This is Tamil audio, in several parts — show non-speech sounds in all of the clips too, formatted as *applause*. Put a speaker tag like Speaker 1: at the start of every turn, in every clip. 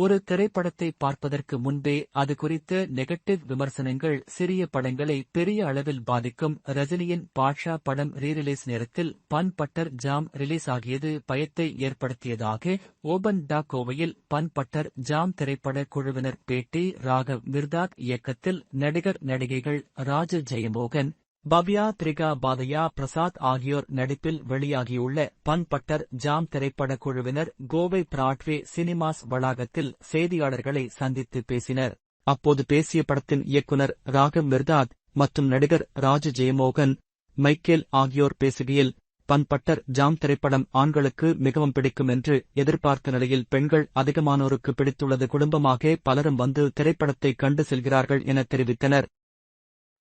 Speaker 1: ஒரு திரைப்படத்தை பார்ப்பதற்கு முன்பே அது குறித்த நெகட்டிவ் விமர்சனங்கள் சிறிய படங்களை பெரிய அளவில் பாதிக்கும். ரஜினியின் பாட்ஷா படம் ரீரிலீஸ் நேரத்தில் பன் பட்டர் ஜாம் ரிலீஸ் ஆகியது பயத்தை ஏற்படுத்தியதாக ஓபன் டா கோவையில் பன் பட்டர் ஜாம் திரைப்பட குழுவினர் பேட்டி ராகவ் மிர்தாத் இயக்கத்தில் நடிகர் நடிகைகள் ராஜு ஜெயமோகன் பவ்யா திரிகா பாதையா பிரசாத் ஆகியோர் நடிப்பில் வெளியாகியுள்ள பன்பட்டர் ஜாம் திரைப்பட குழுவினர் கோவை பிராட்வே சினிமாஸ் வளாகத்தில் செய்தியாளர்களை சந்தித்து பேசினர். அப்போது பேசிய படத்தின் இயக்குனர் ராகம் மிர்தாத் மற்றும் நடிகர் ராஜு ஜெயமோகன் மைக்கேல் ஆகியோர் பேசுகையில் பன்பட்டர் ஜாம் திரைப்படம் ஆண்களுக்கு மிகவும் பிடிக்கும் என்று எதிர்பார்த்த நிலையில் பெண்கள் அதிகமானோருக்கு பிடித்துள்ளது குடும்பமாக பலரும் வந்து திரைப்படத்தை கண்டு செல்கிறார்கள் என தெரிவித்தனர்.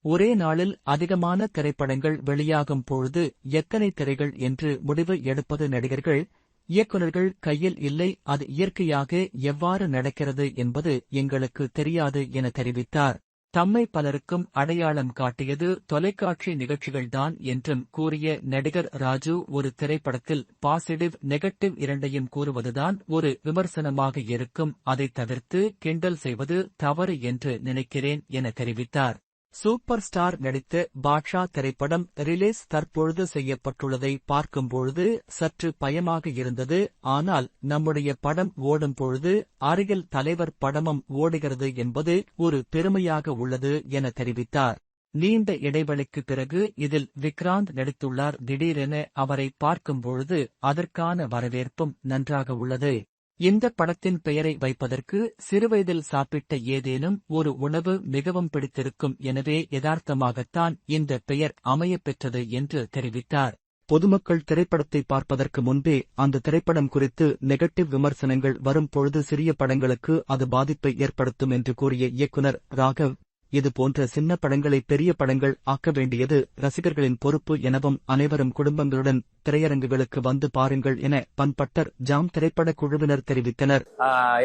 Speaker 1: ஒரே நாளில் அதிகமான திரைப்படங்கள் வெளியாகும் பொழுது எத்தனை திரைகள் என்று முடிவு எடுப்பது நடிகர்கள் இயக்குநர்கள் கையில் இல்லை அது இயற்கையாக எவ்வாறு நடக்கிறது என்பது எங்களுக்கு தெரியாது என தெரிவித்தார். தம்மை பலருக்கும் அடையாளம் காட்டியது தொலைக்காட்சி நிகழ்ச்சிகள்தான் என்றும் கூறிய நடிகர் ராஜு ஒரு திரைப்படத்தில் பாசிட்டிவ் நெகட்டிவ் இரண்டையும் கூறுவதுதான் ஒரு விமர்சனமாக இருக்கும். அதை தவிர்த்து கிண்டல் செய்வது தவறு என்று நினைக்கிறேன் என தெரிவித்தார். சூப்பர் ஸ்டார் நடித்த பாட்ஷா திரைப்படம் ரிலீஸ் தற்பொழுது செய்யப்பட்டுள்ளதை பார்க்கும்பொழுது சற்று பயமாக இருந்தது. ஆனால் நம்முடைய படம் ஓடும் பொழுது அருகில் தலைவர் படமும் ஓடுகிறது என்பது ஒரு பெருமையாக உள்ளது என தெரிவித்தார். நீண்ட இடைவெளிக்கு பிறகு இதில் விக்ராந்த் நடித்துள்ளார். திடீரென அவரை பார்க்கும்பொழுது அதற்கான வரவேற்பும் நன்றாக உள்ளது. இந்த படத்தின் பெயரை வைப்பதற்கு சிறுவயதில் சாப்பிட்ட ஏதேனும் ஒரு உணவு மிகவும் பிடித்திருக்கும். எனவே யதார்த்தமாகத்தான் இந்த பெயர் அமையப் பெற்றது என்று தெரிவித்தார். பொதுமக்கள் திரைப்படத்தை பார்ப்பதற்கு முன்பே அந்த திரைப்படம் குறித்து நெகட்டிவ் விமர்சனங்கள் வரும் பொழுது சிறிய படங்களுக்கு அது பாதிப்பை ஏற்படுத்தும் என்று கூறிய இயக்குனர் ராகவ் இது போன்ற சின்ன படங்களை பெரிய படங்கள் ஆக்க வேண்டியது ரசிகர்களின் பொறுப்பு எனவும் அனைவரும் குடும்பங்களுடன் திரையரங்குகளுக்கு வந்து பாருங்கள் என பண்பட்டர் ஜாம் திரைப்பட குழுவினர் தெரிவித்தனர்.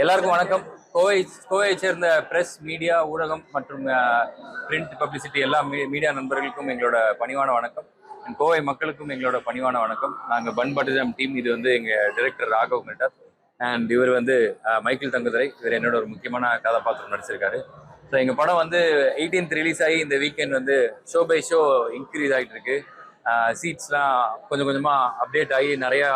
Speaker 2: எல்லாருக்கும் வணக்கம். கோவை கோவையை சேர்ந்த பிரஸ் மீடியா ஊடகம் மற்றும் பிரிண்ட் பப்ளிசிட்டி எல்லா மீடியா நண்பர்களுக்கும் எங்களோட பணிவான வணக்கம். கோவை மக்களுக்கும் எங்களோட பணிவான வணக்கம். நாங்கள் பன் பட்டிஜாம் டீம் இது வந்து எங்கள் டைரக்டர் ராகவ் மிட்டர் அண்ட் இவர் வந்து மைக்கேல் தங்குதுரை. இவர் என்னோட ஒரு முக்கியமான கதாபாத்திரம் நடிச்சிருக்காரு. ஸோ எங்கள் படம் வந்து 18th ரிலீஸ் ஆகி இந்த வீக்கெண்ட் வந்து ஷோ பை ஷோ இன்க்ரீஸ் ஆகிட்டு இருக்கு சீட்ஸ்லாம் கொஞ்சம் கொஞ்சமாக அப்டேட் ஆகி நிறையா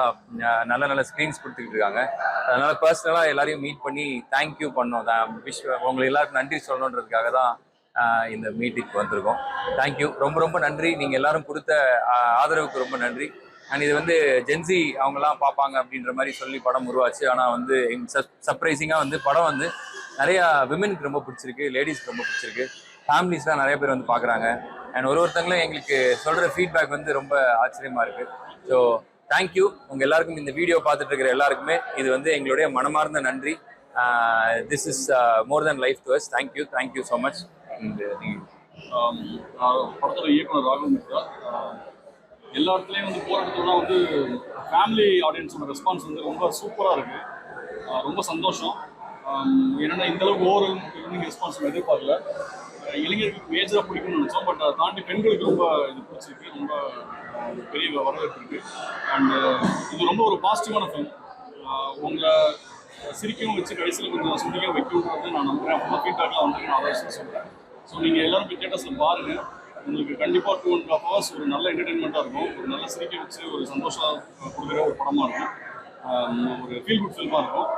Speaker 2: நல்ல நல்ல ஸ்க்ரீன்ஸ் கொடுத்துக்கிட்டு இருக்காங்க. அதனால் பர்சனலாக எல்லாரையும் மீட் பண்ணி தேங்க்யூ பண்ணோம். விஷ் உங்களுக்கு எல்லாருக்கும் நன்றி சொல்லணுன்றதுக்காக தான் இந்த மீட்டிங்க்கு வந்திருக்கோம். தேங்க்யூ ரொம்ப ரொம்ப நன்றி. நீங்கள் எல்லாரும் கொடுத்த ஆதரவுக்கு ரொம்ப நன்றி. அண்ட் இது வந்து ஜென்சி அவங்கெல்லாம் பார்ப்பாங்க அப்படின்ற மாதிரி சொல்லி படம் உருவாச்சு. ஆனால் வந்து சர்ப்ரைசிங்காக வந்து படம் வந்து நிறையா விமனுக்கு ரொம்ப பிடிச்சிருக்கு லேடிஸ்க்கு ரொம்ப பிடிச்சிருக்கு. ஃபேமிலிஸ்லாம் நிறைய பேர் வந்து பார்க்குறாங்க. அண்ட் ஒரு ஒருத்தங்களும் எங்களுக்கு சொல்கிற ஃபீட்பேக் வந்து ரொம்ப ஆச்சரியமாக இருக்குது ஸோ தேங்க்யூ உங்கள் எல்லாருக்கும் இந்த வீடியோ பார்த்துட்டு இருக்கிற எல்லாருக்குமே இது வந்து எங்களுடைய மனமார்ந்த நன்றி. This is more than life to us thank you thank you so much and நீங்கள்
Speaker 3: படத்தோட இயக்குனர் ராகுல் uh, எல்லா இடத்துலையும் வந்து போராட்டத்தோட வந்து ஃபேமிலி ஆடியன்ஸோட ரெஸ்பான்ஸ் வந்து ரொம்ப சூப்பராக இருக்குது uh, ரொம்ப சந்தோஷம். என்னென்னா இந்தளவுக்கு அளவுக்கு ஈவினிங் ரெஸ்பான்ஸ் எதிர்பார்க்கல. இளைஞருக்கு இளைஞர்களுக்கு மேஜராக பிடிக்கும்னு நினச்சோம் பட் அதை தாண்டி பெண்களுக்கு ரொம்ப இது பிடிச்சிருக்கு ரொம்ப பெரிய வரவேற்பு இருக்குது அண்ட் இது ரொம்ப ஒரு பாசிட்டிவான ஃபிலிம் உங்களை சிரிக்கவும் வச்சு கடைசியில் கொஞ்சம் சுண்டிக்க வைக்கணுன்றது நான் நம்புறேன். அப்போ ஃபீட்பேக்லாம் வந்து நான் அதை சொல்கிறேன் ஸோ நீங்கள் எல்லாரும் போய் தேட்டர்ஸில் பாருங்கள் உங்களுக்கு கண்டிப்பாக டூ அண்ட் ஹாஃப் ஹவர்ஸ் ஒரு நல்ல என்டர்டைன்மெண்ட்டாக இருக்கும். ஒரு நல்ல சிரிக்க வச்சு ஒரு சந்தோஷம் கொடுக்குற ஒரு படமாக இருக்கும். ஒரு ஃபீல் குட் ஃபில்மாக இருக்கும்.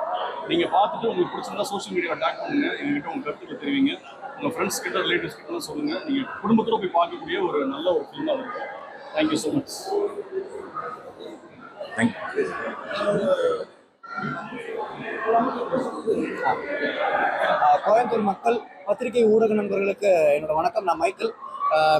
Speaker 3: நீங்கள் பார்த்துட்டு உங்களுக்கு பிடிச்சிருந்தா சோஷியல் மீடியாவில் டேக் பண்ணுங்கள் எங்ககிட்ட உங்கள் கருத்துக்கள் தெரிவிங்க. உங்கள் ஃப்ரெண்ட்ஸ் கிட்ட ரிலேட்டிவ்ஸ் கிட்ட சொல்லுங்கள் நீங்கள் குடும்பத்தோட போய் பார்க்கக்கூடிய ஒரு நல்ல ஒரு ஃபில்மாக இருக்கும். Thank you so much
Speaker 2: thank you
Speaker 4: Coimbatore மக்கள் பத்திரிகை ஊடக நண்பர்களுக்கு என்னோட வணக்கம். நான் மைக்கேல்.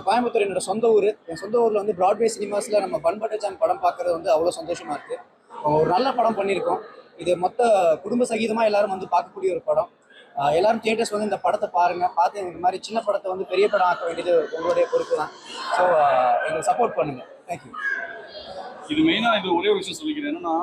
Speaker 4: கோயம்புத்தூர் என்னோட சொந்த ஊர். என் சொந்த ஊரில் வந்து பிராட்வே சினிமாஸில் நம்ம பண்பட்டச்சான் படம் பார்க்குறது வந்து அவ்வளோ சந்தோஷமாக இருக்குது ஒரு நல்ல படம் பண்ணியிருக்கோம். இது மொத்த குடும்ப சகிதமாக எல்லாரும் வந்து பார்க்கக்கூடிய ஒரு படம். எல்லாரும் தியேட்டர்ஸ் வந்து இந்த படத்தை பாருங்க. பார்த்து இந்த மாதிரி சின்ன படத்தை வந்து பெரிய படம் ஆக்க வேண்டியது உங்களுடைய பொறுப்பு தான். ஸோ எங்களுக்கு சப்போர்ட் பண்ணுங்க. தேங்க்யூ
Speaker 3: இது மெயினாக இது ஒரே ஒரு விஷயம் சொல்லிக்கிறேன். என்னன்னா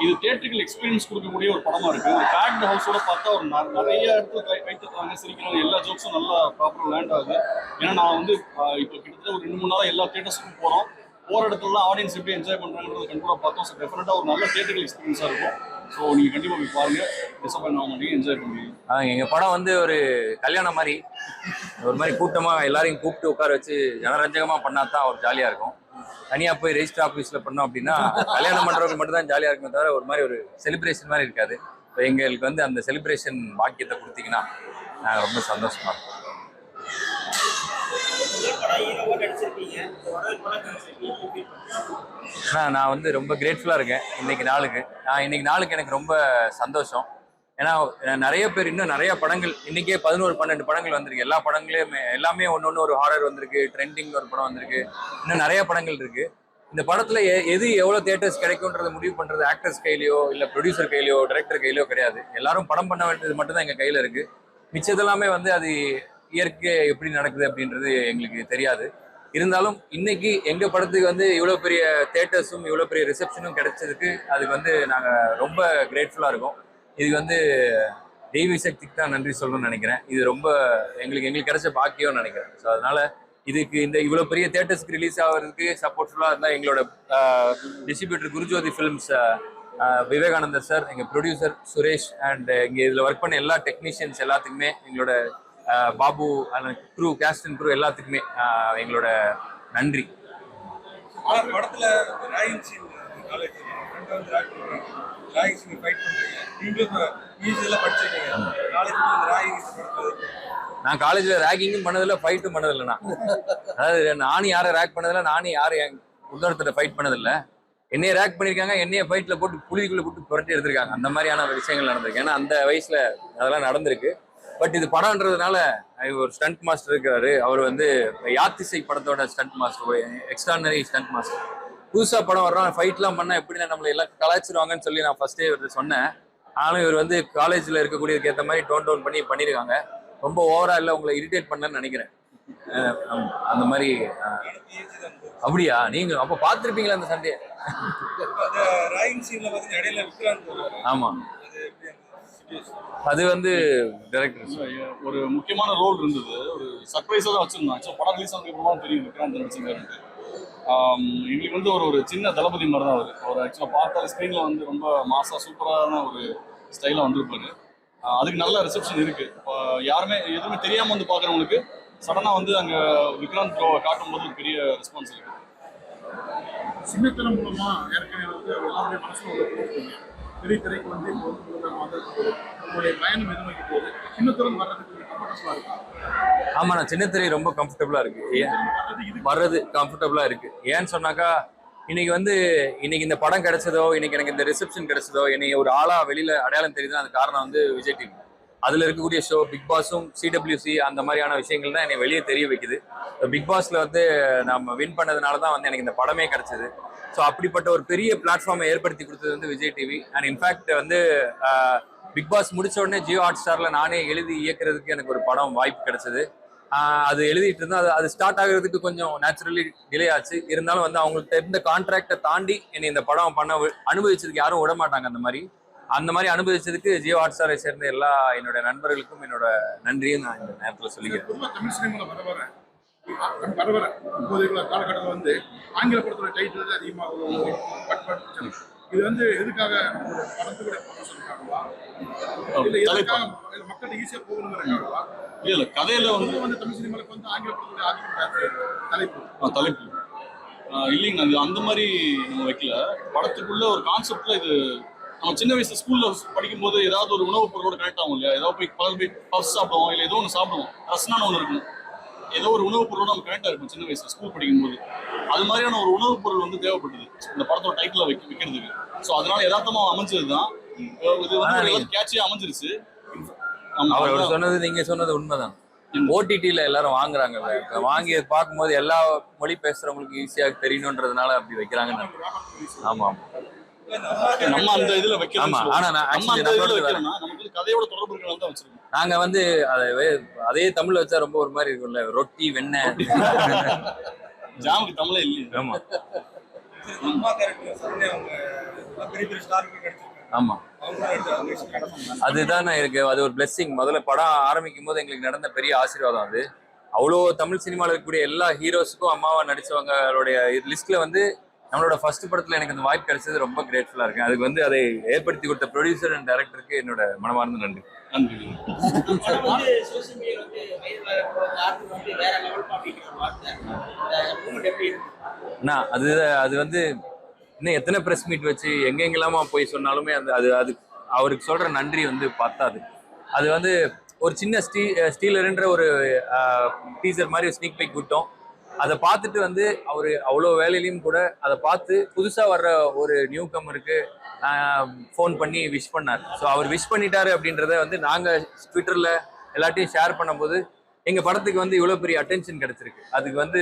Speaker 3: இது தேட்டருக்கு எக்ஸ்பீரியன்ஸ் கொடுக்கக்கூடிய ஒரு படமா இருக்கு. ஒரு பேக்டு ஹவுஸோட பார்த்தா ஒரு ந- நிறைய இடத்துல கை கைத்தட்டுறாங்க சிரிக்கிறாங்க. எல்லா ஜோக்ஸும் நல்லா ப்ராப்பராக லேண்ட் ஆகுது. ஏன்னா நான் வந்து இப்போ கிட்டத்தட்ட ஒரு ரெண்டு மூணு நாளாக எல்லா தேட்டர்ஸுக்கும் போகிறோம் போகிற இடத்துலலாம் ஆடியன்ஸ் எப்படி என்ஜாய் பண்ணுறாங்கிறத கண்டிப்பாக பார்த்தோம். ஸோ டெஃபினட்டாக ஒரு நல்ல தியேட்டர்கள் எக்ஸ்பீரியன்ஸாக இருக்கும். ஸோ நீங்கள் கண்டிப்பாக போய் பாருங்கள் டிசப்பாயின் ஆக மாட்டீங்க என்ஜாய் பண்ணுவீங்க.
Speaker 2: அதாங்க எங்கள் படம் வந்து ஒரு கல்யாணம் மாதிரி. ஒரு மாதிரி கூட்டமாக எல்லாரையும் கூப்பிட்டு உட்கார வச்சு ஜனரஞ்சகமாக பண்ணால் தான் ஒரு ஜாலியாக இருக்கும். தனியாக போய் ரெஜிஸ்டர் ஆஃபீஸில் பண்ணோம் அப்படின்னா கல்யாணம் பண்ணுறவங்க மட்டும் தான் ஜாலியாக இருக்குமே தவிர ஒரு மாதிரி ஒரு செலிப்ரேஷன் மாதிரி இருக்காது. இப்போ எங்களுக்கு வந்து அந்த செலிப்ரேஷன் பாக்கியத்தை கொடுத்தீங்கன்னா நாங்கள் ரொம்ப சந்தோஷமா இருக்கும் ஆனா நான் வந்து ரொம்ப கிரேட்ஃபுல்லாக இருக்கேன் இன்னைக்கு நாளுக்கு. நான் இன்னைக்கு நாளுக்கு எனக்கு ரொம்ப சந்தோஷம். ஏன்னா நிறைய பேர் இன்னும் நிறைய படங்கள் இன்னைக்கே பதினோரு பன்னெண்டு படங்கள் வந்திருக்கு. எல்லா படங்களையும் எல்லாமே ஒன்று ஒன்று ஒரு ஹாரர் வந்திருக்கு ட்ரெண்டிங் ஒரு படம் வந்திருக்கு. இன்னும் நிறைய படங்கள் இருக்கு. இந்த படத்துல எ- எது எவ்வளோ தேட்டர்ஸ் கிடைக்கும்ன்றத முடிவு பண்றது ஆக்டர்ஸ் கையிலையோ இல்லை ப்ரொடியூசர் கையிலையோ டைரக்டர் கையிலையோ கிடையாது. எல்லாரும் படம் பண்ண வேண்டியது மட்டும் தான் கையில் இருக்குது இருக்கு. மிச்சதெல்லாமே வந்து அது இயற்கை எப்படி நடக்குது அப்படின்றது எங்களுக்கு தெரியாது. இருந்தாலும் இன்னைக்கு எங்க படத்துக்கு வந்து இவ்வளோ பெரிய தேட்டர்ஸும் இவ்வளோ பெரிய ரிசப்ஷனும் கிடைச்சதுக்கு அதுக்கு வந்து நாங்கள் ரொம்ப கிரேட்ஃபுல்லாக இருக்கோம். இது வந்து தெய்வ சக்திக்கு தான் நன்றி சொல்லணும்னு நினைக்கிறேன். இது ரொம்ப எங்களுக்கு எங்களுக்கு கிடைச்ச பாக்கியம்னு நினைக்கிறேன். ஸோ அதனால இதுக்கு இந்த இவ்வளோ பெரிய தேட்டர்ஸ்க்கு ரிலீஸ் ஆகிறதுக்கு சப்போர்ட்ஃபுல்லாக இருந்தால் எங்களோட distributor Gurujothi Films Vivekanandar sir எங்கள் ப்ரொடியூசர் சுரேஷ் அண்ட் இங்கே இதில் ஒர்க் பண்ண எல்லா டெக்னீஷியன்ஸ் எல்லாத்துக்குமே எங்களோட Babu crew cast and crew எல்லாத்துக்குமே எங்களோட நன்றி.
Speaker 5: படத்துல
Speaker 2: நான் காலேஜ்ல ரேக்கிங்கும் பண்ணதில்ல ஃபைட்டும் பண்ணதில்லை நான் அதாவது நானும் யாரை ரேக் பண்ணதில்ல நானும் யாரும் இன்னொருத்தர ஃபைட் பண்ணதில்ல. என்னைய ரேக் பண்ணியிருக்காங்க என்னைய ஃபைட்ல போட்டு புழுதிக்குள்ள போட்டு புரட்டி எடுத்திருக்காங்க. அந்த மாதிரியான விஷயங்கள் நடந்திருக்கு. ஏன்னா அந்த வயசுல அதெல்லாம் நடந்திருக்கு. பட் இது படம்ன்றதுனால ஒரு ஸ்டண்ட் மாஸ்டர் இருக்கிறாரு. அவர் வந்து யாத்திசை படத்தோட stunt master extraordinary stunt master புதுசா படம் வர்றோம் ஃபைட்லாம் பண்ணா எப்படி நம்மளை எல்லாம் கலாய்ச்சிருவாங்கன்னு சொல்லி நான் ஃபர்ஸ்டே இவர் சொன்னேன். ஆனாலும் இவர் வந்து காலேஜ்ல இருக்கக்கூடியதுக்கு ஏற்ற மாதிரி டோன் டவுன் பண்ணி பண்ணியிருக்காங்க ரொம்ப ஓவரா இல்லை உங்களை இரிட்டேட் பண்ணலன்னு நினைக்கிறேன். அந்த மாதிரி அப்படியா? நீங்க அப்ப பார்த்திருப்பீங்களா அந்த சண்டையை?
Speaker 5: அந்த ராகிங் சீன்ல பாத்தீங்கன்னா இடையில விக்ராந்த் வருவாரு
Speaker 2: ஆமா.
Speaker 5: அது
Speaker 2: வந்து டைரக்டர்
Speaker 3: ஒரு முக்கியமான ரோல் இருந்தது. ஒரு சர்ப்ரைஸாக தான் வச்சிருந்தோம். ஸோ படம் ரிலீஸ் ஆனதுக்கு தெரியும் விக்ராந்த் நடிச்சிருக்காருன்ட்டு எங்களுக்கு வந்து ஒரு ஒரு சின்ன தளபதி மாதிரி தான் அவர். அவர் ஆக்சுவலாக பார்த்தால ஸ்க்ரீனில் வந்து ரொம்ப மாசா சூப்பரான ஒரு ஸ்டைலாக வந்திருப்பாரு. அதுக்கு நல்ல ரிசப்ஷன் இருக்கு. இப்போ யாருமே எதுவுமே தெரியாமல் வந்து பார்க்குறவங்களுக்கு சடனாக வந்து அங்கே விக்ராந்த் ப்ரோவை காட்டும்போது ஒரு பெரிய ரெஸ்பான்ஸ் இருக்கு.
Speaker 6: சின்னத்திரம் மூலமா ஏற்கனவே வந்து எல்லாருடைய மனசுல திரைக்கு வந்து உங்களுடைய பயணம் எது நோக்கி போகுது. சின்னத்திரம் வர்றதுக்கு கம்ஃபர்டபுளா இருக்கா?
Speaker 2: ஆமா நான் சின்ன திரை ரொம்ப கம்ஃபர்டபுளா இருக்கு. ஏன்
Speaker 6: வர்றது இது
Speaker 2: வர்றது கம்ஃபர்டபுளா இருக்கு. ஏன்னு சொன்னாக்கா இன்னைக்கு வந்து இன்னைக்கு இந்த படம் கிடைச்சதோ இன்னைக்கு எனக்கு இந்த ரிசப்ஷன் கிடைச்சதோ என்னை ஒரு ஆளா வெளியில அடையாளம் தெரியுதுன்னா அது காரணம் வந்து விஜய் டிவி அதில் இருக்கக்கூடிய ஷோ பிக் பாஸும் சிடபிள்யூசி அந்த மாதிரியான விஷயங்கள் தான் என்னை வெளியே தெரிய வைக்குது. பிக் பாஸில் வந்து நம்ம வின் பண்ணதுனால தான் வந்து எனக்கு இந்த படமே கிடச்சிது. ஸோ அப்படிப்பட்ட ஒரு பெரிய பிளாட்ஃபார்மை ஏற்படுத்தி கொடுத்தது வந்து Vijay TV and in fact வந்து பிக் பாஸ் முடிச்ச உடனே ஜியோ ஹாட் ஸ்டாரில் நானே எழுதி இயக்குறதுக்கு எனக்கு ஒரு படம் வாய்ப்பு கிடைச்சது. அது எழுதிட்டு இருந்தால் அது அது ஸ்டார்ட் ஆகிறதுக்கு கொஞ்சம் நேச்சுரலி டிலே ஆச்சு. இருந்தாலும் வந்து அவங்கள்ட்ட இருந்த கான்ட்ராக்டை தாண்டி என்னை இந்த படம் பண்ண அனுபவிச்சதுக்கு யாரும் விட மாட்டாங்க அந்த மாதிரி. அந்த மாதிரி அனுபவிச்சதுக்கு ஜியோ ஹாட் ஸ்டாரை சேர்ந்த எல்லா என்னோட நண்பர்களுக்கும் என்னோட நன்றியும் நான் இந்த நேரத்தில் சொல்லிக்கிறேன்.
Speaker 6: வர வர வர வர இப்போதைய காலகட்டத்தில் வந்து ஆங்கில படத்தோட டைட்டில் தான் அதிகமாக பட் பட் இது வந்து எதுக்காக படத்துக்குடைய ப்ரொமோஷனுக்காகவா இல்லை எதுக்காக மக்கள்கிட்ட ஈஸியாக போகணுங்கிறதுக்காகவா?
Speaker 3: இல்லை இல்லை கதையில் வந்து
Speaker 6: வந்து தமிழ் சினிமாவுக்கு வந்து ஆங்கில படத்துடைய ஆதிக்கம். தலைப்பு.
Speaker 3: ஆ, தலைப்பு. இல்லைங்க அது அந்த மாதிரி நம்ம வைக்கல. படத்துக்குள்ள ஒரு கான்செப்ட்ல இது நம்ம சின்ன வயசுல ஸ்கூல்ல படிக்கும்போது ஏதாவது ஒரு உணவுப் பொருளோட கனெக்ட் ஆகும் இல்லையா? ஏதாவது போய் பக்கத்துல போய் பஃப்ஸ் சாப்பிடுவோம் இல்லை ஏதோ ஒன்று சாப்பிடுவோம். ரசனான ஒன்று இருக்கும் ஏதோ ஒரு உணவுப் பொருளோட நம்ம கனெக்ட் இருக்கும் சின்ன வயசுல ஸ்கூல் படிக்கும்போது. அது மாதிரியான ஒரு உணவுப் பொருள் வந்து தேவைப்பட்டது இந்த படத்தோட டைட்டில் வைக்க வைக்கிறதுக்கு. ஸோ அதனால யதார்த்தமா அமைஞ்சது தான் இது வந்து கேட்சியா அமைஞ்சிருச்சு.
Speaker 2: அவர். சொன்னது நீங்க சொன்னது உண்மைதான். ஓடிடில எல்லாரும் வாங்குறாங்கல்ல. இப்ப வாங்கி பார்க்கும்போது எல்லா மொழி பேசுறவங்களுக்கு ஈஸியா தெரியணுன்றதுனால அப்படி வைக்கிறாங்கன்னு. ஆமா ஆமா.
Speaker 3: நம்ம அந்த இதுல
Speaker 2: ஆமா, ஆனா நான்
Speaker 3: நம்ம அந்த இதுல. வைக்கிறோம்னா நமக்கு கதையோட தொடர்பு இருக்கிறனால தான் வச்சிருக்கோம்.
Speaker 2: நாங்க வந்து அதை தமிழ்ல வச்சா ரொம்ப ஒரு மாதிரி இருக்கும்ல ரொட்டி வெண்ணெய்.
Speaker 3: ஜாமுக்கு தமிழே இல்லையே.
Speaker 2: ஆமா.
Speaker 5: சரி, அம்மா கேரக்டர் சரண்யா அவங்க பெரிய பெரிய ஸ்டாருக்கு கிடைச்சிருக்காங்க
Speaker 2: ஆமா. அதுதான் இருக்கு அது ஒரு blessing. முதல்ல படம் ஆரம்பிக்கும் போது எங்களுக்கு நடந்த பெரிய ஆசீர்வாதம் அது. அவ்வளோ தமிழ் சினிமாவில் இருக்கக்கூடிய எல்லா ஹீரோஸுக்கும் அம்மாவா நடிச்சவங்களுடைய லிஸ்ட்ல வந்து நம்மளோட ஃபர்ஸ்ட் படத்துல எனக்கு இந்த வாய்ப்பு கிடைச்சது ரொம்ப கிரேட்ஃபுல்லா இருக்கேன் அதுக்கு வந்து அதை ஏற்படுத்தி கொடுத்த ப்ரொடியூசர் அண்ட் டைரக்டருக்கு என்னோட மனமார்ந்த நன்றி. அண்ணா அது அது வந்து இன்னும் எத்தனை ப்ரெஸ் மீட் வச்சு எங்கெங்கெல்லாமா போய் சொன்னாலுமே அந்த அது அது அவருக்கு சொல்ற நன்றி வந்து பத்தாது. அது வந்து ஒரு சின்ன ஸ்டீ ஸ்டீலருன்ற ஒரு டீசர் மாதிரி ஸ்னீக் பைக் விட்டோம். அதை பார்த்துட்டு வந்து அவர் அவ்வளோ வேலையிலையும் கூட அதை பார்த்து புதுசாக வர்ற ஒரு நியூ கம்மருக்கு ஃபோன் பண்ணி விஷ் பண்ணார். ஸோ அவர் விஷ் பண்ணிட்டாரு அப்படின்றத வந்து நாங்கள் ட்விட்டரில் எல்லாத்தையும் ஷேர் பண்ணும்போது எங்கள் படத்துக்கு வந்து இவ்வளோ பெரிய அட்டென்ஷன் கிடச்சிருக்கு. அதுக்கு வந்து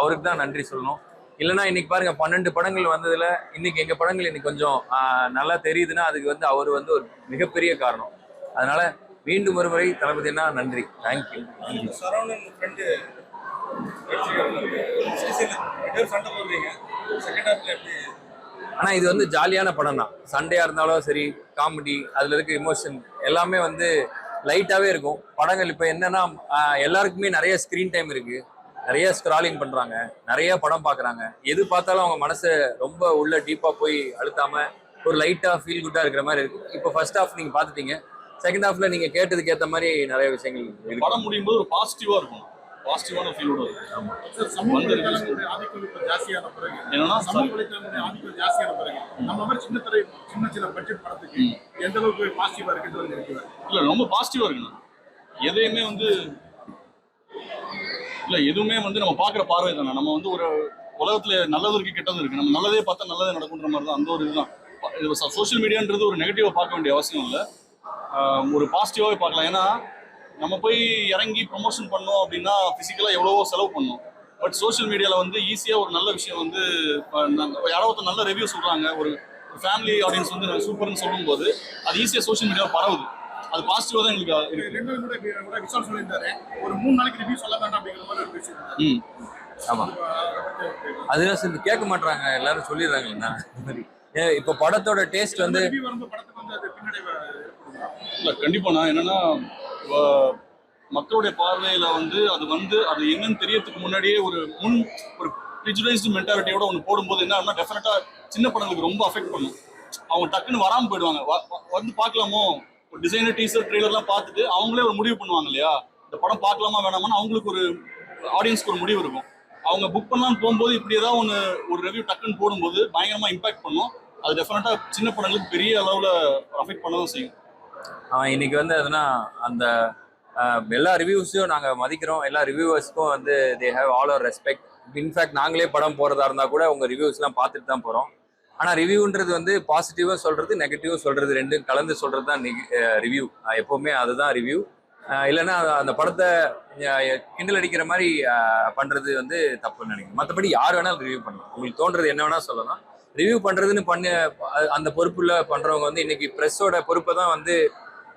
Speaker 2: அவருக்கு தான் நன்றி சொல்லணும். இல்லைன்னா இன்னைக்கு பாருங்க பன்னெண்டு படங்கள் வந்ததுல இன்னைக்கு எங்க படங்கள் இன்னைக்கு கொஞ்சம் நல்லா தெரியுதுன்னா அதுக்கு வந்து அவர் வந்து ஒரு மிகப்பெரிய காரணம். அதனால மீண்டும் ஒரு முறை தளபதினா நன்றி. தேங்க்யூ
Speaker 5: சண்டை போடுறீங்க செகண்ட் ஹாஃப்ல எப்படி
Speaker 2: ஆனா இது வந்து ஜாலியான படம் தான். சண்டையா இருந்தாலும் சரி காமெடி அதுல இருக்க இமோஷன் எல்லாமே வந்து லைட்டாவே இருக்கும். படங்கள் இப்போ என்னன்னா எல்லாருக்குமே நிறைய ஸ்க்ரீன் டைம் இருக்கு. நிறைய ஸ்க்ராலிங் பண்றாங்க. நிறைய படம் பார்க்குறாங்க எது பார்த்தாலும் அவங்க மனசை ரொம்ப உள்ள டீப்பா போய் அழுத்தாம ஒரு லைட்டாக ஃபீல் குட்டா இருக்கிற மாதிரி இருக்கு. இப்போ ஃபர்ஸ்ட் ஹாஃப் நீங்க பார்த்துட்டீங்க. செகண்ட் ஹாஃப்ல நீங்க கேட்டதுக்கு ஏற்ற மாதிரி நிறைய விஷயங்கள்
Speaker 3: படம் முடியும் போது ஒரு பாசிட்டிவாக இருக்கும். பாசிட்டிவான ஃபீலோட
Speaker 6: வலைதளங்களுடைய ஆதிக்கம் இப்ப ஜாஸ்தியான பிறகு
Speaker 3: என்னன்னா
Speaker 6: சமூக வலைதளங்களுடைய ஆதிக்கம் ஜாஸ்தியான பிறகு நம்ம மாதிரி சின்ன சின்ன சின்ன பட்ஜெட் படத்துக்கு எந்த அளவுக்கு பாசிட்டிவா இருக்குன்றது இருக்குது
Speaker 3: இல்ல ரொம்ப பாசிட்டிவா இருக்குண்ணா எதையுமே வந்து இல்ல எதுவுமே வந்து நம்ம பாக்குற பார்வை தானே. நம்ம வந்து ஒரு உலகத்துல நல்லது இருக்கு கெட்டது இருக்கு. நம்ம நல்லதே பார்த்தா நல்லதே நடக்குன்ற மாதிரி தான் அந்த ஒரு இதுதான். சோஷியல் மீடியான்றது ஒரு நெகட்டிவா பார்க்க வேண்டிய அவசியம் இல்லை. ஒரு பாசிட்டிவாவே பார்க்கலாம். ஏன்னா நம்ம போய் இறங்கி ப்ரொமோஷன் பண்ணோம் அப்படின்னா பிசிக்கலா எவ்வளவோ செலவு பண்ணோம். பட் சோஷியல் மீடியால வந்து ஈஸியா ஒரு நல்ல விஷயம் வந்து யாரோ ஒருத்தர் நல்ல ரிவ்யூ சொல்றாங்க ஒரு ஃபேமிலி ஆடியன்ஸ் வந்து சூப்பர்னு சொல்லும்போது அது ஈஸியா சோஷியல் மீடியா பரவுது. அது பாசிட்டிவா தான் எங்களுக்கு இருக்கு.
Speaker 6: ரெண்டு கூட கூட விஷால் சொல்லியிருந்தாரு. ஒரு மூணு நாளைக்கு ரிவ்யூ சொல்ல வேண்டாம் அப்படிங்கிற மாதிரி ஒரு பேசியிருந்தாரு
Speaker 3: ம்.
Speaker 2: ஆமா. அதுதான் சரி கேட்க மாட்டாங்க எல்லாரும் சொல்லிடுறாங்கண்ணா ஏன் இப்போ படத்தோட டேஸ்ட் வந்து
Speaker 6: ரிவ்யூ வரும்போது படத்துக்கு வந்து அது பின்னடைவு ஏற்படுமா?
Speaker 3: இல்ல கண்டிப்பா நான் என்னன்னா மக்களுடைய பார்வையில வந்து அது வந்து அது என்னன்னு தெரியறதுக்கு முன்னாடியே ஒரு முன் ஒரு ப்ரிஜுடைஸ்டு மென்டாலிட்டியோட ஒன்று போடும்போது என்ன ஆகும்னா டெஃபினட்டா சின்ன படங்களுக்கு ரொம்ப அஃபெக்ட் பண்ணும். அவங்க டக்குன்னு வராமல் போயிடுவாங்க. வ- வந்து பார்க்கலாமோ? ஒரு டிசைனர் டீசர் ட்ரெய்லர்லாம் பார்த்துட்டு அவங்களே ஒரு முடிவு பண்ணுவாங்க இல்லையா? இந்த படம் பார்க்கலாமா வேணாமான்னு அவங்களுக்கு ஒரு ஆடியன்ஸ்க்கு ஒரு முடிவு இருக்கும். அவங்க புக் பண்ணலாம்னு போகும்போது இப்படி ஏதாவது ஒன்று ஒரு ரிவ்யூ டக்குன்னு போடும்போது பயங்கரமாக இம்பாக்ட் பண்ணும். அது டெஃபினட்டாக சின்ன படங்களுக்கு பெரிய அளவில் அஃபெக்ட் பண்ண தான் செய்யும்.
Speaker 2: அவன் இன்னைக்கு வந்து அதுனா அந்த எல்லா ரிவ்யூஸையும் நாங்கள் மதிக்கிறோம். எல்லா ரிவ்யூவர்ஸ்க்கும் வந்து they have all our respect in fact நாங்களே படம் போகிறதா இருந்தால் கூட உங்கள் ரிவ்யூஸ்லாம் பார்த்துட்டு தான் போகிறோம் ஆனால் ரிவ்யூன்றது வந்து பாசிட்டிவாக சொல்கிறது நெகட்டிவாக சொல்கிறது ரெண்டும் கலந்து சொல்கிறது தான் ரிவ்யூ எப்போவுமே அதுதான் ரிவ்யூ இல்லைன்னா அந்த படத்தை கிண்டல் அடிக்கிற மாதிரி பண்ணுறது பண்றது வந்து தப்புன்னு நினைக்கிறேன். மற்றபடி யார் வேணாலும் ரிவ்யூ பண்ணலாம். உங்களுக்கு தோன்றது என்ன வேணா சொல்லலாம். ரிவ்யூ பண்ணுறதுன்னு பண்ண அந்த பொறுப்பில் பண்ணுறவங்க வந்து இன்னைக்கு ப்ரெஸ்ஸோட பொறுப்பை தான் வந்து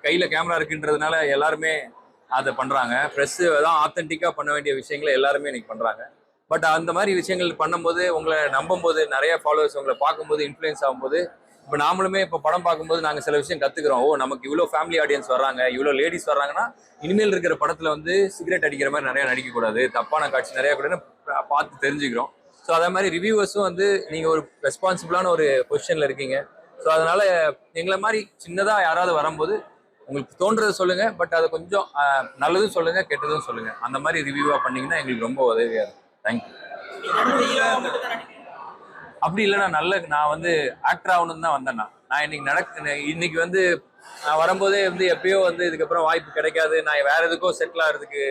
Speaker 2: கையில் கேமரா இருக்குன்றதுனால எல்லாருமே அதை பண்ணுறாங்க ப்ரெஸ்ஸு தான் ஆத்தென்டிக்காக பண்ண வேண்டிய விஷயங்களை எல்லாருமே இன்னைக்கு பண்ணுறாங்க பட் அந்த மாதிரி விஷயங்கள் பண்ணும்போது உங்களை நம்பும்போது நிறைய ஃபாலோவர்ஸ் உங்களை பார்க்கும்போது இன்ஃப்ளூயன்ஸ் ஆகும்போது இப்போ நாமளுமே இப்போ படம் பார்க்கும்போது நாங்கள் சில விஷயம் கற்றுக்குறோம் ஓ நமக்கு இவ்வளோ ஃபேமிலி ஆடியன்ஸ் வர்றாங்க இவ்வளோ லேடிஸ் வர்றாங்கன்னா இனிமேல் இருக்கிற படத்தில் வந்து சிகரெட் அடிக்கிற மாதிரி நிறையா நடிக்கக்கூடாது. தப்பான காட்சி நிறையா கூடன்னு பார்த்து தெரிஞ்சுக்கிறோம். ஸோ அதே மாதிரி ரிவ்யூவர்ஸும் வந்து நீங்கள் ஒரு ரெஸ்பான்சிபிளான ஒரு பொசிஷனில் இருக்கீங்க. ஸோ அதனால் எங்களை மாதிரி சின்னதாக யாராவது வரும்போது உங்களுக்கு தோன்றதை சொல்லுங்கள் பட் அதை கொஞ்சம் நல்லதும் சொல்லுங்கள் கெட்டதும் சொல்லுங்கள் அந்த மாதிரி ரிவ்யூவாக பண்ணீங்கன்னா எங்களுக்கு ரொம்ப உதவியாக இருக்கும். தேங்க்யூ அப்படி இல்லைனா நல்ல நான் வந்து ஆக்டர் ஆகணும்னு தான் வந்தேன் நான். நான் இன்னைக்கு நடக்க இன்னைக்கு வந்து நான் வரும்போதே வந்து எப்பயோ வந்து இதுக்கப்புறம் வாய்ப்பு கிடைக்காது. நான் வேற எதுக்கோ செட்டில் ஆகிறதுக்கு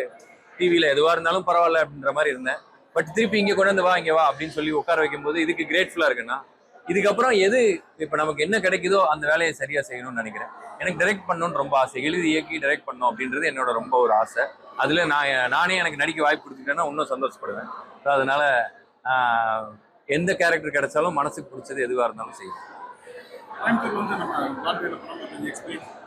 Speaker 2: டிவியில் எதுவாக இருந்தாலும் பரவாயில்ல அப்படின்ற மாதிரி இருந்தேன். பட் திருப்பி இங்கே கொண்டு வந்து வா இங்கே வா அப்படின்னு சொல்லி உட்கார வைக்கும்போது இதுக்கு கிரேட்ஃபுல்லாக இருக்குன்னா இதுக்கப்புறம் எது இப்போ நமக்கு என்ன கிடைக்குதோ அந்த வேலையை சரியாக செய்யணும்னு நினைக்கிறேன். எனக்கு டைரக்ட் பண்ணணும்னு ரொம்ப ஆசை. எழுதி இயக்கி டைரக்ட் பண்ணணும் அப்படின்றது என்னோட ரொம்ப ஒரு ஆசை. அதில் நான் நானே எனக்கு நடிக்க வாய்ப்பு கொடுத்துட்டேன்னா இன்னும் சந்தோஷப்படுவேன். ஸோ அதனால ஆஹ், எந்த கேரக்டர் கிடைச்சாலும் மனசுக்கு பிடிச்சது எதுவாக இருந்தாலும் செய்யும்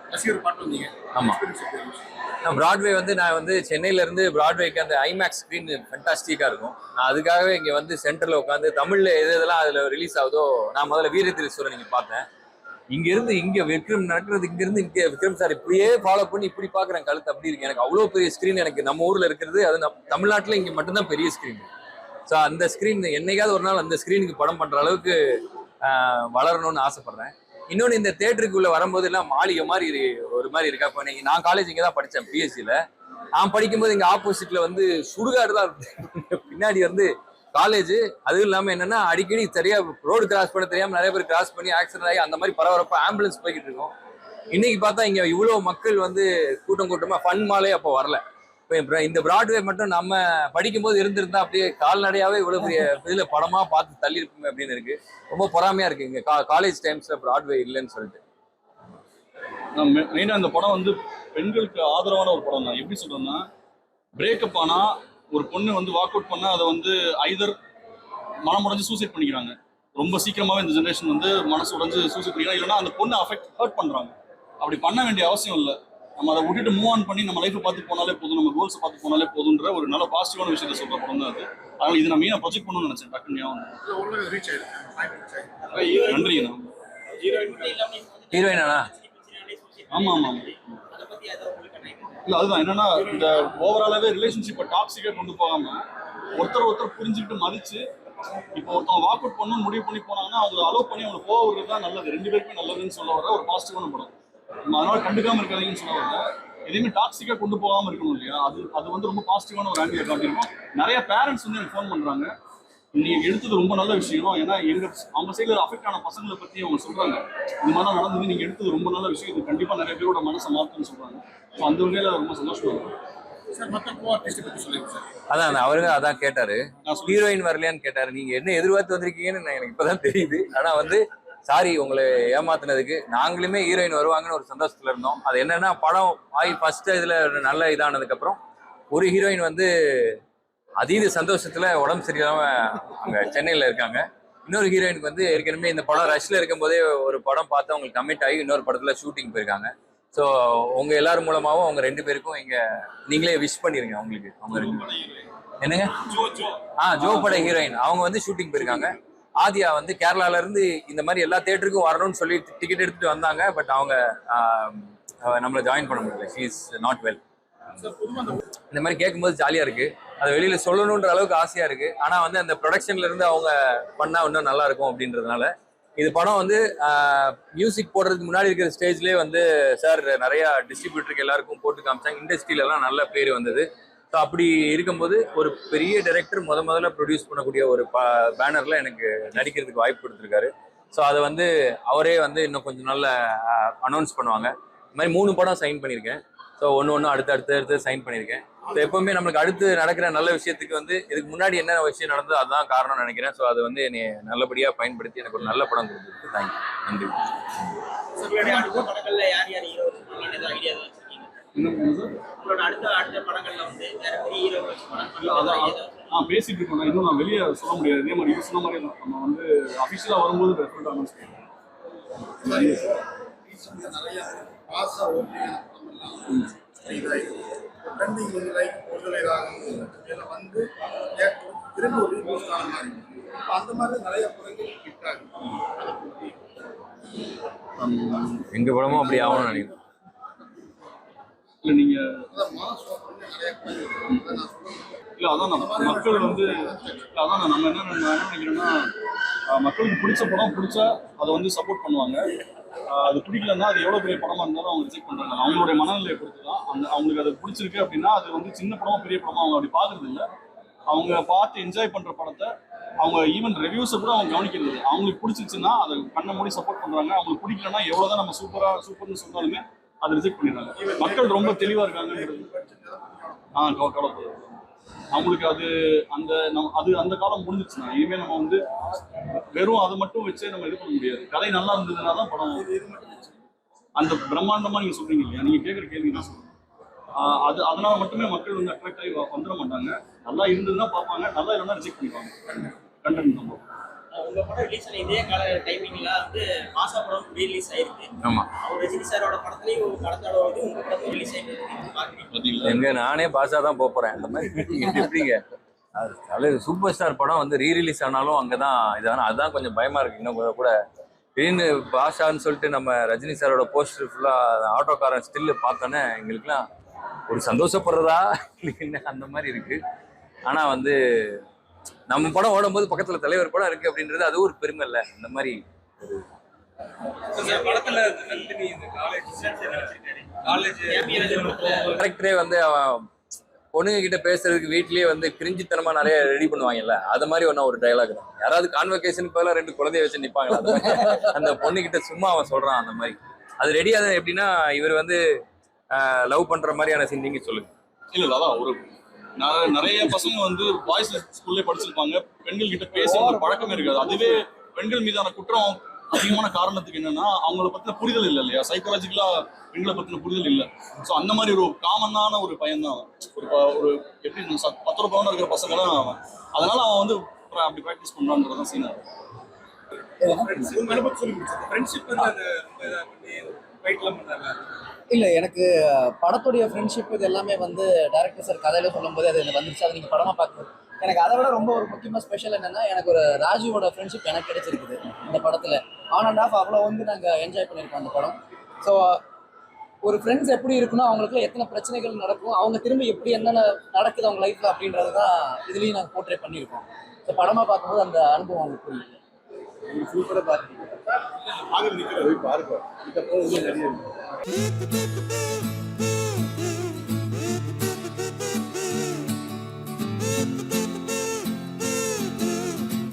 Speaker 6: ரசிகர் பாட்டு வந்தீங்க
Speaker 2: ஆமா.
Speaker 6: எக்ஸ்பீரியன்ஸ் எப்படி இருந்துச்சு?
Speaker 2: நான் பிராட்வே வந்து நான் வந்து சென்னையில இருந்து பிராட்வேக்கு அந்த ஐமேக்ஸ் ஸ்க்ரீன் ஃபென்டாஸ்டிக்கா இருக்கும். நான் அதுக்காகவே இங்க வந்து சென்டர்ல உட்காந்து தமிழ்ல எது எதெல்லாம் அதுல ரிலீஸ் ஆகுதோ நான் முதல்ல வீரத்திரீஸ்வரன் நீங்க பார்த்தேன். இங்க இருந்து இங்க விக்ரம் நடக்கிறது இங்க இருந்து இங்க விக்ரம் சார் இப்படியே ஃபாலோ பண்ணி இப்படி பாக்குறேன் கழுத்து. அப்படி இருக்கு. எனக்கு அவ்வளவு பெரிய ஸ்கிரீன் எனக்கு நம்ம ஊர்ல இருக்கிறது. அது நம்- தமிழ்நாட்டுல இங்க மட்டும்தான் பெரிய ஸ்கிரீன் ஸோ அந்த ஸ்கிரீன் என்னைக்காவது ஒரு நாள் அந்த ஸ்கிரீனுக்கு படம் பண்ற அளவுக்கு வளரணும்னு ஆசைப்படுறேன். இன்னொன்று இந்த தேட்டருக்குள்ளே வரும்போது எல்லாம் மாளிகை மாதிரி ஒரு மாதிரி இருக்கா. இப்போ நீங்கள் நான் காலேஜ் இங்கே தான் படித்தேன் பிஎஸ்சியில் நான் படிக்கும்போது இங்கே ஆப்போசிட்டில் வந்து சுடுகாடு தான் *laughs* பின்னாடி வந்து காலேஜ் அதுவும் இல்லாமல் என்னென்னா அடிக்கடி சரியா ரோடு கிராஸ் பண்ண தெரியாமல் நிறைய பேர் கிராஸ் பண்ணி ஆக்சிடென்ட் ஆகி அந்த மாதிரி பரவரப்ப ஆம்புலன்ஸ் போய்கிட்டு இருக்கோம். இன்னைக்கு பார்த்தா இங்கே இவ்வளோ மக்கள் வந்து கூட்டம் கூட்டமாக ஃபன் மாலே அப்போ வரல. இந்த பிராட்வே மட்டும் நம்ம படிக்கும்போது இருந்திருந்தா அப்படியே கால்நடையாவே இவ்வளவு பெரிய இதுல படமா பார்த்து தள்ளி இருப்போமே அப்படின்னு இருக்கு. ரொம்ப பொறாமையா இருக்கு இங்க. காலேஜ் டைம்ஸ்ல பிராட்வே இல்லைன்னு சொல்லிட்டு.
Speaker 3: மெயினாக இந்த படம் வந்து பெண்களுக்கு ஆதரவான ஒரு படம் தான் எப்படி சொல்றேன்னா பிரேக்கப் ஆனா ஒரு பொண்ணு வந்து வாக் அவுட் பண்ணா அதை வந்து ஐதர் மனம் உடஞ்சு சூசைட் பண்ணிக்கிறாங்க. ரொம்ப சீக்கிரமாவே இந்த ஜென்ரேஷன் வந்து மனசு உடஞ்சு சூசைட் பண்ணிக்கிறாங்க. இல்லைன்னா அந்த பொண்ணை அஃபெக்ட் ஹர்ட் பண்றாங்க. அப்படி பண்ண வேண்டிய அவசியம் இல்லை. நம்ம அதை விட்டுட்டு மூவ் ஆன் பண்ணி நம்ம லைஃப்பை பார்த்து போனாலே போதும் நம்ம கோல்ஸ் பார்த்து போனாலே போதுன்ற ஒரு நல்ல பாசிட்டிவான விஷயத்த சொல்ற படம் தான் அது. அதனால இது நான் மெயினாக ப்ரொஜெக்ட் பண்ணணும்னு நினைச்சேன் டக்குன்னு நன்றி.
Speaker 7: ஹீரோயின்
Speaker 3: ஆமா ஆமா? இல்ல அதுதான். என்னன்னா இந்த ஓவராலாவே ரிலேஷன்ஷிப்பை டாக்ஸிக்கா கொண்டு போகாம ஒருத்தர் ஒருத்தர் புரிஞ்சுக்கிட்டு மதிச்சு இப்போ ஒருத்தவங்க வாக் அவுட் பண்ணணும்னு முடிவு பண்ணி போனாங்கன்னா அவங்க அலோவ் பண்ணி அவங்க போக தான் நல்லது. ரெண்டு பேருக்கும் நல்லதுன்னு சொல்ல வர ஒரு பாசிட்டிவான படம். நம்ம அதனால கண்டுக்காம இருக்காதீங்கன்னு சொல்ல வர எதையுமே டாக்ஸிக்கா கொண்டு போகாம இருக்கணும் இல்லையா? அது அது வந்து ரொம்ப பாசிட்டிவான ஒரு ஆங்கிள் காட்டியிருக்கோம் நிறைய பேரண்ட்ஸ் வந்து எனக்கு ஃபோன் பண்றாங்க. நீங்க எடுத்தது ரொம்ப நல்ல விஷயம். ஏன்னா எங்க அவங்க சைடுல அஃபெக்ட் ஆன பசங்களை பத்தி அவங்க சொல்றாங்க. இந்த மாதிரி நடந்தது நீங்க எடுத்தது ரொம்ப நல்ல விஷயம். இது கண்டிப்பா நிறைய பேரோட மனசை மாத்துன்னு சொல்றாங்க. ஸோ அந்த வகையில ரொம்ப சந்தோஷமா இருக்கு.
Speaker 6: சார் மற்ற கோ ஆர்டிஸ்ட் பற்றி சொல்லுங்க சார்
Speaker 2: அதான் அவருங்க அதான் கேட்டாரு. ஹீரோயின் வரலையான்னு கேட்டாரு. நீங்க என்ன எதிர்பார்த்து வந்திருக்கீங்கன்னு நான் எனக்கு இப்பதான் தெரியுது. ஆனா வந்து சாரி உங்களை ஏமாத்துனதுக்கு நாங்களுமே ஹீரோயின் வருவாங்கன்னு ஒரு சந்தோஷத்துல இருந்தோம். அது என்னன்னா படம் ஆகி ஃபர்ஸ்ட் இதுல நல்ல இதானதுக்கு அப்புறம் ஒரு ஹீரோயின் வந்து அதீத சந்தோஷத்துல உடம்பு சரியில்லாம அங்க சென்னையில இருக்காங்க. இன்னொரு ஹீரோயினுக்கு வந்து ஏற்கனவே இந்த படம் ரஷ்ல இருக்கும்போதே ஒரு படம் பார்த்து அவங்களுக்கு கமிட் ஆகி இன்னொரு படத்துல ஷூட்டிங் போயிருக்காங்க. ஸோ உங்க எல்லாரும் மூலமாவும் அவங்க ரெண்டு பேருக்கும் இங்க நீங்களே விஷ் பண்ணிருங்க அவங்களுக்கு. அவங்க. என்னங்க? ஆ ஜோ பட ஹீரோயின் அவங்க வந்து ஷூட்டிங் போயிருக்காங்க. ஆதியா வந்து கேரளால இருந்து இந்த மாதிரி எல்லா தேட்டருக்கும் வரணும்னு சொல்லி டிக்கெட் எடுத்துட்டு வந்தாங்க. பட் அவங்க நம்மளை நம்மள ஜாயின் பண்ண முடியல. ஷீ இஸ் நாட் வெல் இந்த மாதிரி கேட்கும்போது ஜாலியா இருக்கு. அதை வெளியில சொல்லணுன்ற அளவுக்கு ஆசையா இருக்கு. ஆனா வந்து அந்த ப்ரொடக்ஷன்ல இருந்து அவங்க பண்ணா இன்னும் நல்லா இருக்கும் அப்படின்றதுனால இது படம் வந்து மியூசிக் போடுறதுக்கு முன்னாடி இருக்கிற ஸ்டேஜ்லேயே வந்து சார் நிறைய டிஸ்ட்ரிபியூட்டருக்கு எல்லாருக்கும் போட்டு காமிச்சாங்க. இண்டஸ்ட்ரியிலலாம் நல்ல பேர் வந்தது. ஸோ அப்படி இருக்கும்போது ஒரு பெரிய டைரக்டர் முத முதல்ல ப்ரொடியூஸ் பண்ணக்கூடிய ஒரு பேனர்ல எனக்கு நடிக்கிறதுக்கு வாய்ப்பு கொடுத்துருக்காரு. ஸோ அதை வந்து அவரே வந்து இன்னும் கொஞ்சம் நாளில் அனௌன்ஸ் பண்ணுவாங்க. இந்த மாதிரி மூணு படம் சைன் பண்ணியிருக்கேன். ஸோ ஒன்று ஒன்று அடுத்து அடுத்து அடுத்து சைன் பண்ணியிருக்கேன். ஸோ எப்பவுமே நம்மளுக்கு அடுத்து நடக்கிற நல்ல விஷயத்துக்கு வந்து இதுக்கு முன்னாடி என்ன விஷயம் நடந்ததோ அதுதான் காரணம்னு நினைக்கிறேன். ஸோ அது வந்து என்னை நல்லபடியாக பயன்படுத்தி எனக்கு ஒரு நல்ல படம் கொடுத்துருக்கு தேங்க்யூ நன்றி.
Speaker 3: பேசிட்டு இருக்கோம் நான் இன்னும் நான் வெளியே சொல்ல முடியாது. இதே மாதிரி சொன்ன மாதிரி தான். நம்ம வந்து அஃபிஷியலாக வரும்போது டெஃபினட்டாக அனௌன்ஸ் பண்ணுவோம்
Speaker 6: வந்து திரும்ப ஒரு ரீபோஸ்ட் ஆன மாதிரி அந்த மாதிரி நிறைய படங்கள் ஹிட் ஆகுது. அதை பத்தி
Speaker 2: எங்க படமும் அப்படி ஆகணும்னு நினைக்கிறேன்
Speaker 3: இல்லை நீங்கள்
Speaker 6: அதான் மாஸ் வந்து நிறைய படங்கள் அதை நான் சொல்றேன்.
Speaker 3: இல்லை அதான் நம்ம மக்கள் வந்து இல்ல, அதான் நம்ம என்ன நான் என்ன நினைக்கிறேன்னா மக்களுக்கு பிடிச்ச படம் பிடிச்சா அதை வந்து சப்போர்ட் பண்ணுவாங்க. அது பிடிக்கலன்னா அது எவ்வளோ பெரிய படமா இருந்தாலும் அவங்க ரிஜெக்ட் பண்ணுறாங்க அவங்களுடைய மனநிலையை பொறுத்து தான் அந்த அவங்களுக்கு அது பிடிச்சிருக்கு அப்படின்னா அது வந்து சின்ன படமா பெரிய படமா அவங்க அப்படி பார்க்கறது இல்லை அவங்க பார்த்து என்ஜாய் பண்ற படத்தை அவங்க ஈவன் ரிவ்யூஸை கூட அவங்க கவனிக்கிறது இல்லை. அவங்களுக்கு பிடிச்சிருச்சுன்னா அதை கண்ணை மூடி சப்போர்ட் பண்றாங்க. அவங்களுக்கு பிடிக்கலன்னா எவ்வளவுதான் நம்ம சூப்பரா சூப்பர்னு சொன்னாலுமே அதை ரிஜெக்ட் பண்ணிடுறாங்க. மக்கள் ரொம்ப தெளிவா இருக்காங்கன்றது. ஆ கவ- அவங்களுக்கு அது அந்த நம்ம அது அந்த காலம் முடிஞ்சிச்சுன்னா இனிமே நம்ம வந்து வெறும் அதை மட்டும் வச்சே நம்ம இது பண்ண முடியாது. கதை நல்லா இருந்ததுன்னா தான் படம் அந்த பிரம்மாண்டமா நீங்க சொல்றீங்க இல்லையா? நீங்க கேட்குற கேள்வி நான் சொல்றேன். அது அதனால மட்டுமே மக்கள் வந்து அட்ராக்ட் ஆகி வந்துட மாட்டாங்க. நல்லா இருந்ததுன்னா பார்ப்பாங்க நல்லா இல்லைன்னா ரிஜெக்ட் பண்ணிப்பாங்க கண்டென்ட் நம்ம.
Speaker 7: ரிலீஸ் ஆன இதே கால டைமிங்ல வந்து மாசா படம் ரீலீஸ் ஆயிருக்கு.
Speaker 2: ஆமா.
Speaker 7: அவர் ரஜினி சாரோட படத்துலயும் ஒரு கடந்த தடவை வந்து உங்க படமும் ரிலீஸ் ஆயிருக்கு. பாக்குறீங்க
Speaker 3: பார்த்தீங்களா
Speaker 2: எங்க நானே பாஸா தான் போறேன். அந்த மாதிரி எப்படிங்க? அது சூப்பர் ஸ்டார் படம் வந்து ரீ ரிலீஸ் ஆனாலும் அங்கதான் இதான அதுதான் கொஞ்சம் பயமா இருக்கு. இன்னும் கூட- கூட திடீர்னு பாஷான்னு சொல்லிட்டு நம்ம ரஜினி சாரோட போஸ்டர் ஃபுல்லாக ஆட்டோக்காரன் ஸ்டில்லு பார்த்தோன்னே எங்களுக்குலாம் ஒரு சந்தோஷப்படுறதா? இல்லைன்னு அந்த மாதிரி இருக்கு. ஆனால் வந்து நம்ம படம் ஓடும்போது பக்கத்தில் தலைவர் படம் இருக்கு அப்படின்றது அது ஒரு பெருமை இல்லை. இந்த மாதிரி
Speaker 5: இந்த படத்துல நந்தினி இந்த காலேஜ் காலேஜ்
Speaker 2: கேரக்டரே வந்து அவன் பொண்ணுங்க கிட்ட பேசுறதுக்கு வீட்லயே வந்து கிரிஞ்சித்தனமா நிறைய ரெடி பண்ணுவாங்கல்ல. அது மாதிரி ஒன்றும் ஒரு டைலாக் தான். யாராவது கான்வெகேஷன் போல ரெண்டு குழந்தைய வச்சு நிப்பாங்களா? அந்த பொண்ணு கிட்ட சும்மா அவன் சொல்றான் அந்த மாதிரி. அது ரெடியாக எப்படின்னா இவர் வந்து லவ் பண்ற மாதிரியான சிந்திங்க சொல்லுங்க.
Speaker 3: இல்ல அதான் ஒரு நிறைய பசங்க வந்து பாய்ஸ் ஸ்கூல்லே படிச்சிருப்பாங்க. பெண்கள் கிட்ட பேசி ஒரு பழக்கமே இருக்காது. அதுவே பெண்கள் மீதான குற்றம் அதிகமான காரணத்துக்கு என்னன்னா அவங்கள பத்தின புரிதல் இல்லை இல்லையா? சைக்காலஜிக்கலா பெண்களை பத்தின புரிதல் இல்லை. ஸோ அந்த மாதிரி ஒரு காமனான ஒரு பையன் தான் ஒரு ஒரு எப்படி பத்து ரூபாய் இருக்கிற பசங்க தான் அவன். அதனால அவன் வந்து அப்படி ப்ராக்டிஸ் பண்றான்றதான் சீனா
Speaker 5: உங்க ஃப்ரெண்ட்ஷிப் வந்து
Speaker 4: இல்லை எனக்கு படத்துடைய ஃப்ரெண்ட்ஷிப் இது எல்லாமே வந்து டேரக்டர் சார் கதையில சொல்லும்போது அது எனக்கு வந்துருச்சு. அதை நீங்கள் படமாக பார்க்குறது எனக்கு அதை விட ரொம்ப ஒரு முக்கியமாக ஸ்பெஷல் என்னென்னா எனக்கு ஒரு ராஜுவோட ஃப்ரெண்ட்ஷிப் எனக்கு கிடைச்சிருக்குது இந்த படத்தில். ஆன் அண்ட் ஆஃப் அவ்வளோ வந்து நாங்கள் என்ஜாய் பண்ணியிருக்கோம் அந்த படம். ஸோ ஒரு ஃப்ரெண்ட்ஸ் எப்படி இருக்கணும் அவங்களுக்கு எத்தனை பிரச்சனைகள் நடக்கும் அவங்க திரும்ப எப்படி என்னென்ன நடக்குது அவங்க லைஃப்ல அப்படின்றது தான் இதுலேயும் நாங்கள் போர்ட்ரேட் பண்ணியிருக்கோம். ஸோ படமாக பார்க்கும்போது அந்த அனுபவம் அவங்களுக்கு புரியுது
Speaker 6: சூப்பராக பார்த்துருக்கீங்க பாருங்க இதுக்கப்புறம் இன்னும் நிறைய இருக்கு.